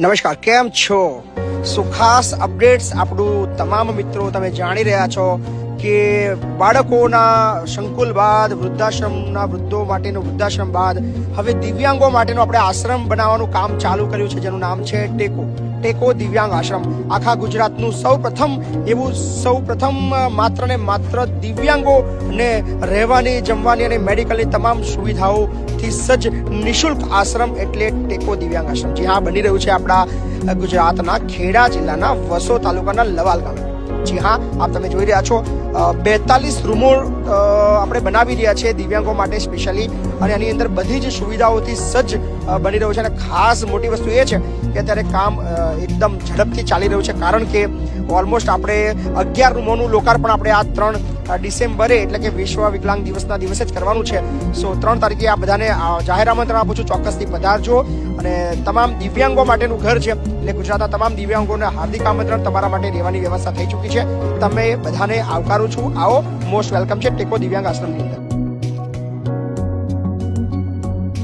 નમસ્કાર કેમ છો? સુખાસ અપડેટ્સ આપણું તમામ મિત્રો તમે જાણી રહ્યા છો? કે બાળકોના સંકુલ બાદ, વૃદ્ધાશ્રમના વૃદ્ધો માટેનો વૃદ્ધાશ્રમ બાદ, હવે દિવ્યાંગો માટેનો આપણે આશ્રમ બનાવવાનું કામ ચાલુ કર્યું છે, જેનું નામ છે ટેકો. ટેકો દિવ્યાંગ આશ્રમ. આખા ગુજરાતનું સૌ પ્રથમ એવું સૌ પ્રથમ માત્ર ને માત્ર દિવ્યાંગોને રહેવાની, જમવાની અને મેડિકલની તમામ સુવિધાઓથી સજ્જ નિશુલ્ક આશ્રમ એટલે ટેકો દિવ્યાંગ આશ્રમ. જે હા, બની રહ્યું છે આપણા ગુજરાતના ખેડા જિલ્લાના વસો તાલુકાના લવાલ ગામે જી હા, આપ તમે જોઈ રહ્યા છો બેતાલીસ રૂમો આપણે બનાવી રહ્યા છે દિવ્યાંગો માટે સ્પેશિયલી અને એની અંદર બધી જ સુવિધાઓથી સજ્જ બની રહ્યું છે. અને ખાસ મોટી વસ્તુ એ છે કે અત્યારે કામ એકદમ ઝડપથી ચાલી રહ્યું છે. કારણ કે ઓલમોસ્ટ આપણે અગિયાર રૂમોનું લોકાર્પણ આપણે આ ત્રણ ડિસેમ્બરે એટલે કે વિશ્વ વિકલાંગ દિવસના દિવસે જ કરવાનું છે. સો, ત્રણ તારીખે આ બધાને જાહેર આમંત્રણ આપું છું. ચોક્કસથી પધારજો. અને તમામ દિવ્યાંગો માટેનું ઘર છે. એટલે ગુજરાતના તમામ દિવ્યાંગોને હાર્દિક આમંત્રણ તમારા માટે રહેવાની વ્યવસ્થા થઈ ચૂકી છે. તમે બધાને આવકારું છું. આવો. મોસ્ટ વેલકમ છે ટેકો દિવ્યાંગ આશ્રમની અંદર.